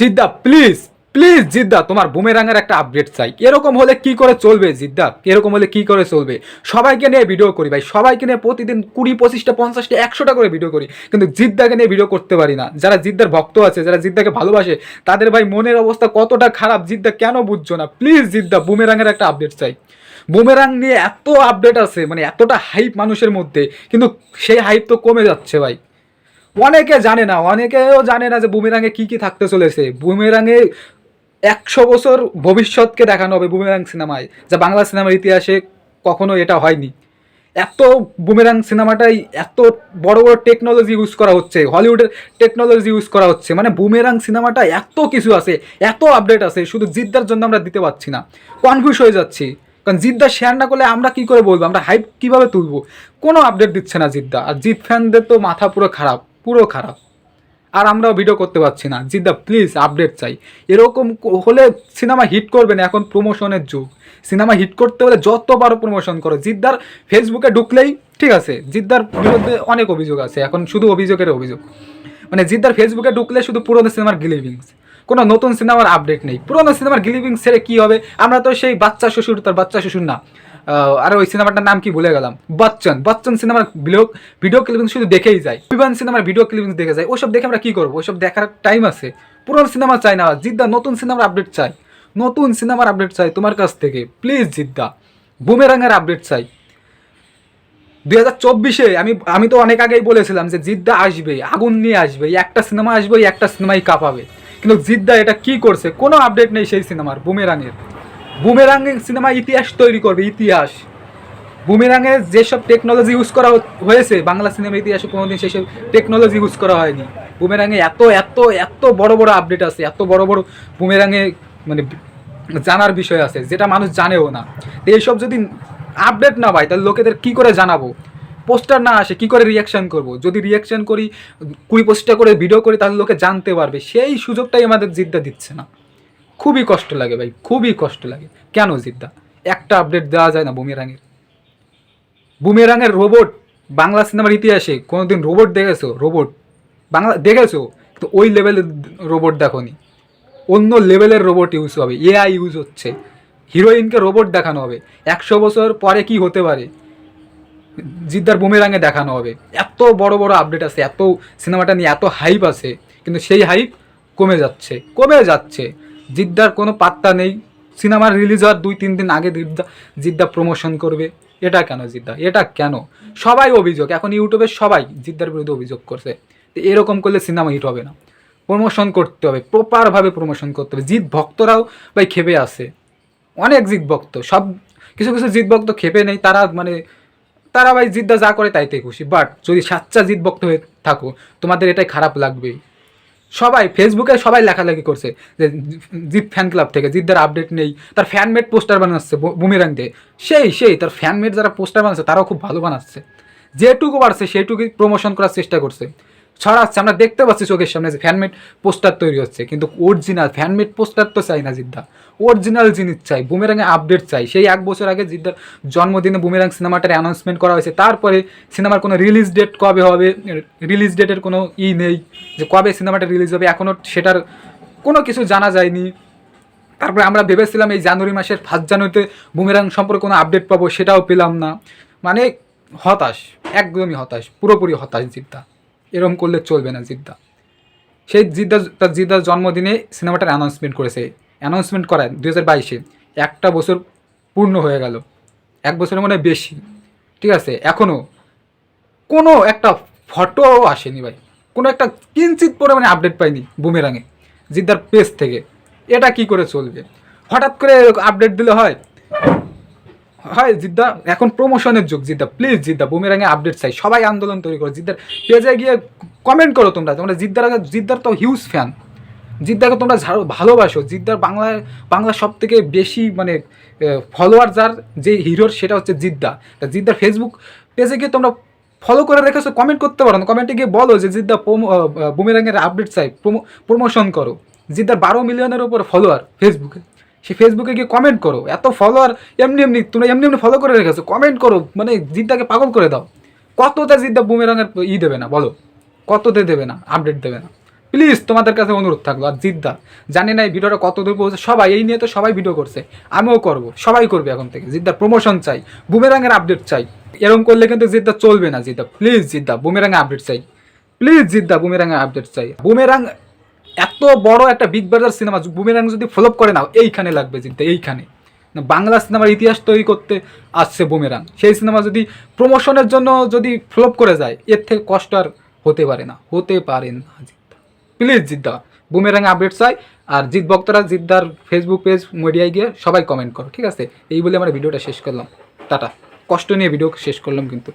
Jeddah please please Jeddah, তোমার বুমেরাঙের একটা update চাই। এরকম হলে কি করে চলবে জিদ্দা? এরকম হলে কি করে চলবে? সবাইকে নিয়ে ভিডিও করি ভাই, সবাইকে নিয়ে প্রতিদিন কুড়ি, পঁচিশটা, পঞ্চাশটা, একশোটা করে ভিডিও করি। কিন্তু জিদ্দাকে নিয়ে ভিডিও করতে পারি না। যারা জিদ্দার ভক্ত আছে, যারা জিদ্দাকে ভালোবাসে, তাদের ভাই মনের অবস্থা কতটা খারাপ, জিদ্দা কেন বুঝছ না? প্লিজ জিদ্দা বুমেরাঙের একটা আপডেট চাই। বুমেরাং নিয়ে এত আপডেট আছে মানে এতটা হাইপ মানুষের মধ্যে, কিন্তু সেই হাইপ তো কমে যাচ্ছে ভাই। অনেকে জানে না, অনেকেও জানে না যে বুমেরাঙে কি কি থাকতে চলেছে। বুমেরাঙে একশো বছর ভবিষ্যৎকে দেখানো হবে বুমেরাং সিনেমায়, যা বাংলা সিনেমার ইতিহাসে কখনো এটা হয়নি। এত বুমেরাং সিনেমাটাই এত বড় বড় টেকনোলজি ইউজ করা হচ্ছে হলিউডের টেকনোলজি ইউজ করা হচ্ছে মানে বুমেরাং সিনেমাটা এত কিছু আছে, এত আপডেট আছে, শুধু জিদ্দার জন্য আমরা দিতে পারছি না। কনফিউজ হয়ে যাচ্ছি, কারণ জিদ্দা শেয়ার না করলে আমরা কি করে বলব, আমরা হাইপ কীভাবে তুলবো? কোনো আপডেট দিচ্ছে না জিদ্দা, আর জিদ ফ্যানদের তো মাথা পুরো খারাপ। পুরো খারাপ। আর আমরাও ভিডিও করতে পারছি না। জিদ্দা প্লিজ আপডেট চাই। এরকম হলে সিনেমা হিট করবে না এখন প্রমোশনের যুগ। সিনেমা হিট করতে হলে যত পারো প্রমোশন করো, জিদ্দার ফেসবুকে ঢুকলেই ঠিক আছে। জিদ্দার বিরুদ্ধে অনেক অভিযোগ আছে। এখন শুধু অভিযোগের অভিযোগ। মানে জিদ্দার ফেসবুকে ঢুকলে শুধু পুরনো সিনেমার গিলিভিংস কোনো নতুন সিনেমার আপডেট নেই। পুরোনো সিনেমার গিলিভিংস ছেড়ে কী হবে? আমরা তো সেই বাচ্চা শ্বশুর, তার বাচ্চা শ্বশুর না। আর ওই সিনেমাটার নাম কি ভুলে গেলাম? বচ্চন। বচ্চন সিনেমার ভিডিও ভিডিও ক্লিপিংস শুধু দেখেই যায়। বিমান সিনেমার ভিডিও ক্লিপিংস দেখে যায়। ওসব দেখে আমরা কি করব? ওসব দেখার টাইম আছে। পুরোনো সিনেমা চাই না। জিদ্দা, নতুন সিনেমার আপডেট চাই। নতুন সিনেমার আপডেট চাই তোমার কাছ থেকে। প্লিজ জিদ্দা বুমেরাঙের আপডেট চাই। দুই হাজার চব্বিশে আমি আমি তো অনেক আগেই বলেছিলাম যে জিদ্দা আসবে আগুন নিয়ে আসবে একটা সিনেমা আসবে একটা সিনেমাই কাঁপাবে। কিন্তু জিদ্দা এটা কি করছে? কোনো আপডেট নেই সেই সিনেমার বুমেরাঙের বুমেরাঙের সিনেমা ইতিহাস তৈরি করবে, ইতিহাস। বুমেরাঙে যেসব টেকনোলজি ইউজ করা হয়েছে, বাংলা সিনেমা ইতিহাসে কোনোদিন সেসব টেকনোলজি ইউজ করা হয়নি। বুমেরাঙে এত এত এত বড় বড় আপডেট আছে, এত বড় বড় বুমেরাঙে মানে জানার বিষয় আছে, যেটা মানুষ জানেও না। এইসব যদি আপডেট না পাই তাহলে লোকেদের কি করে জানাব? পোস্টার না আসে, কি করে রিয়াকশন করব? যদি রিয়াকশন করি, কুড়ি পঁচিশটা করে ভিডিও করি, তাহলে লোকে জানতে পারবে। সেই সুযোগটাই আমাদের জিদ্দা দিচ্ছে না। খুবই কষ্ট লাগে ভাই, খুবই কষ্ট লাগে। কেন জিদ্দা? একটা আপডেট দেওয়া যায় না বুমেরাঙের বুমেরাঙের রোবট বাংলা সিনেমার ইতিহাসে কোনোদিন রোবট দেখেছ? রোবট বাংলা, দেখেছ? তো ওই লেভেলের রোবট দেখোনি অন্য লেভেলের রোবট ইউজ হবে এআই ইউজ হচ্ছে। হিরোইনকে রোবট দেখানো হবে। একশো বছর পরে কি হতে পারে? জিদ্দার বুমেরাঙে দেখানো হবে। এত বড় বড় আপডেট আছে, এত সিনেমাটা নিয়ে এত হাইপ আছে, কিন্তু সেই হাইপ কমে যাচ্ছে কমে যাচ্ছে। জিদ্দার কোনো পাত্তা নেই। সিনেমার রিলিজ হওয়ার দুই, তিন দিন আগে জিদ্দা জিদ্দা প্রমোশন করবে। এটা কেন জিদ্দা? এটা কেন? সবাই অভিযোগ। এখন ইউটিউবে সবাই জিদ্দার বিরুদ্ধে অভিযোগ করছে। তো এরকম করলে সিনেমা হিট হবে না। প্রমোশন করতে হবে প্রপারভাবে প্রমোশন করতে হবে। জিৎ ভক্তরাও ভাই খেপে আছে। অনেক জিৎ ভক্ত, সব কিছু কিছু জিৎ ভক্ত খেপে নেই। তারা মানে তারা ভাই জিদ্দা যা করে তাইতে খুশি। বাট যদি সাচ্চা জিৎ ভক্ত হয়ে থাকো, তোমাদের এটাই খারাপ লাগবেই। সবাই ফেসবুকে সবাই লেখালেখি করছে যে জিত ফ্যান ক্লাব থেকে জিতদার আপডেট নেই, তার ফ্যানমেড পোস্টার বানাচ্ছে বুমিরাং দিয়ে। সেই সেই, তার ফ্যানমেড যারা পোস্টার বানাচ্ছে, তারাও খুব ভালো বানাচ্ছে। যেটুকু বাড়ছে, সেটুকুই প্রমোশন করার চেষ্টা করছে। ছড়াচ্ছে আমরা দেখতে পাচ্ছি চোখের সামনে যে ফ্যানমেড পোস্টার তৈরি হচ্ছে। কিন্তু অরিজিনাল ফ্যানমেড পোস্টার তো চাই না জিদ্দা। অরিজিনাল জিনিস চাই বুমেরাঙে আপডেট চাই। সেই এক বছর আগে জিদ্দার জন্মদিনে বুমেরাং সিনেমাটার অ্যানাউন্সমেন্ট করা হয়েছে। তারপরে সিনেমার কোনো রিলিজ ডেট কবে হবে? রিলিজ ডেটের কোনো ই নেই। যে কবে সিনেমাটা রিলিজ হবে এখনও সেটার কোনো কিছু জানা যায়নি। তারপরে আমরা ভেবেছিলাম এই জানুয়ারি মাসের ফার্স্ট জানুয়ারিতে বুমেরাং সম্পর্কে কোনো আপডেট পাবো, সেটাও পেলাম না। মানে হতাশ, একদমই হতাশ, পুরোপুরি হতাশ জিদ্দা। এরকম করলে চলবে না জিদ্দা। সেই জিদ্দা, তার জিদ্দার জন্মদিনে সিনেমাটার অ্যানাউন্সমেন্ট করেছে। অ্যানাউন্সমেন্ট করায় দু হাজার বাইশে। একটা বছর পূর্ণ হয়ে গেল। এক বছরের মনে বেশি। ঠিক আছে? এখনও কোনো একটা ফটো আসেনি ভাই। কোনো একটা কিঞ্চিত পরিমাণে আপডেট পাইনি বুমেরাঙে জিদ্দার পেজ থেকে। এটা কি করে চলবে? হঠাৎ করে আপডেট দিলে হয়? হয় জিদ্দা, এখন প্রমোশনের যুগ, জিদ্দা প্লিজ জিদ্দা বুমেরাঙে আপডেট চাই। সবাই আন্দোলন তৈরি করো। জিদ্দার পেজে গিয়ে কমেন্ট করো তোমরা। তোমরা জিদ্দার জিদ্দার তো হিউজ ফ্যান জিদ্দাকে তোমরা ভালোবাসো। জিদ্দার বাংলায় বাংলা সব থেকে বেশি মানে ফলোয়ার যার যে হিরোর সেটা হচ্ছে জিদ্দা। তা জিদ্দার ফেসবুক পেজে গিয়ে তোমরা ফলো করে রেখেছো কমেন্ট করতে পারো না। কমেন্টে গিয়ে বলো যে, জিদ্দা বুমেরাঙের আপডেট চাই। প্রমোশন করো। জিদ্দার বারো মিলিয়নের উপর ফলোয়ার ফেসবুকে সে ফেসবুকে গিয়ে কমেন্ট করো। এত ফলোয়ার এমনি এমনি তোমরা এমনি এমনি ফলো করে রেখেছো। কমেন্ট করো মানে জিদ্দাকে পাগল করে দাও। কতটা জিদ্দা বুমেরাঙের ই দেবে না, বলো? কততে দেবে না আপডেট দেবে না। প্লিজ তোমাদের কাছে অনুরোধ থাকল, আর জিদ্দা জানি না এই ভিডিওটা কত দূর পৌঁছে সবাই, এই নিয়ে তো সবাই ভিডিও করছে। আমিও করব, সবাই করবে এখন থেকে। জিদ্দার প্রমোশন চাই বুমেরাঙের আপডেট চাই। এরকম করলে কিন্তু জিদ্দা চলবে না জিদ্দা প্লিজ জিদ্দা বুমেরাঙে আপডেট চাই। প্লিজ জিদ্দা বুমেরাঙে আপডেট চাই। বুমেরাং এত বড় একটা বিগ বাজার সিনেমা বুমেরাং যদি ফ্লপ করে, নাও, এইখানে লাগবে জিদ্দা এইখানে। না, বাংলা সিনেমার ইতিহাস তৈরি করতে আসছে বুমেরাং সেই সিনেমা যদি প্রমোশনের জন্য যদি ফ্লপ করে যায়, এর থেকে কষ্ট আর হতে পারে না, হতে পারে না, জিদ্দা। প্লিজ জিদ্দা বুমেরাং আপডেট চাই, আর জিৎ ভক্তরা, জিদ্দার ফেসবুক পেজ মিডিয়ায় গিয়ে সবাই কমেন্ট করো, ঠিক আছে? এই বলে আমরা ভিডিওটা শেষ করলাম। টাটা। কষ্ট নিয়ে ভিডিও শেষ করলাম কিন্তু।